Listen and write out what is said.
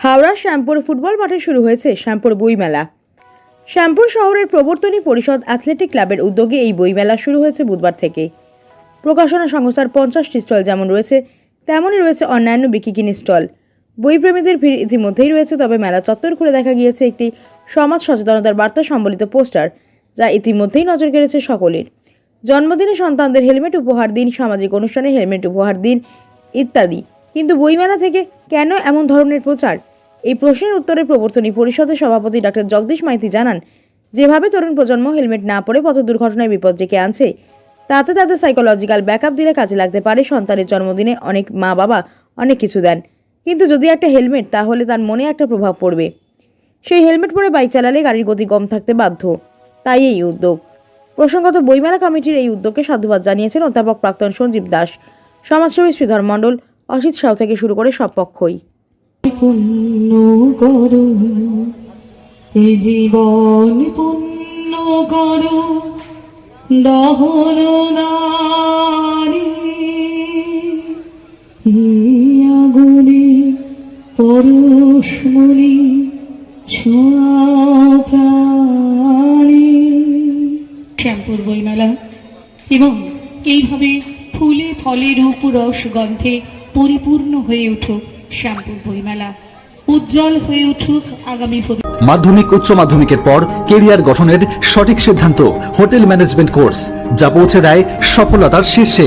Howrah Shyampur football মাঠে শুরু হয়েছে শ্যামপুর বইমেলা। শ্যামপুর শহরের প্রবর্তনী পরিষদ অ্যাথলেটিক ক্লাবের উদ্যোগে এই বইমেলা শুরু হয়েছে বুধবার থেকে। প্রকাশনা সংস্থার পঞ্চাশটি স্টল যেমন রয়েছে, তেমনই রয়েছে অন্যান্য বিকিকিনি স্টল। বইপ্রেমীদের ভিড় ইতিমধ্যেই রয়েছে, তবে মেলা চত্বর ঘুরে দেখা গিয়েছে একটি সমাজ সচেতনতার বার্তা সম্বলিত পোস্টার, যা ইতিমধ্যেই নজর কেড়েছে সকলের। জন্মদিনে সন্তানদের হেলমেট উপহার দিন, সামাজিক অনুষ্ঠানে হেলমেট উপহার দিন ইত্যাদি। কিন্তু বইমেলা থেকে কেন এমন ধরনের প্রচার? এই প্রশ্নের উত্তরে প্রবর্তনী পরিষদের সভাপতি ডক্টর জগদীশ মাইতি জানান, যেভাবে তরুণ প্রজন্ম হেলমেট না পরে পথ দুর্ঘটনায় বিপদ ডেকে আনছে, তাতে তাদের সাইকোলজিক্যাল ব্যাকআপ দিলে কাজে লাগতে পারে সন্তানের জন্মদিনে অনেক মা বাবা অনেক কিছু দেন। কিন্তু যদি একটা হেলমেট, তাহলে তার মনে একটা প্রভাব পড়বে। সেই হেলমেট পরে বাইক চালালে গাড়ির গতি কম থাকতে বাধ্য। তাই এই উদ্যোগ। প্রসঙ্গত বইমেলা কমিটির এই উদ্যোগকে সাধুবাদ জানিয়েছেন অধ্যাপক প্রাক্তন সঞ্জীব দাস, সমাজসেবী শ্রীধর মণ্ডল, অসিত সাউ থেকে শুরু করে সব পক্ষই। পুণ্য করো এ জীবন পুণ্য করো দহন আগুনে পরশমণি শ্যামপুর বইমেলা এবং এইভাবে ফুলে ফলে রূপ রস গন্ধে পরিপূর্ণ হয়ে উঠুক শ্যামপুর বইমেলা। উজ্জ্বল হয়ে উঠুক আগামী মাধ্যমিক, উচ্চ মাধ্যমিকের পর কেরিয়ার গঠনের সঠিক সিদ্ধান্ত হোটেল ম্যানেজমেন্ট কোর্স, যা পৌঁছে দেয় সফলতার শীর্ষে।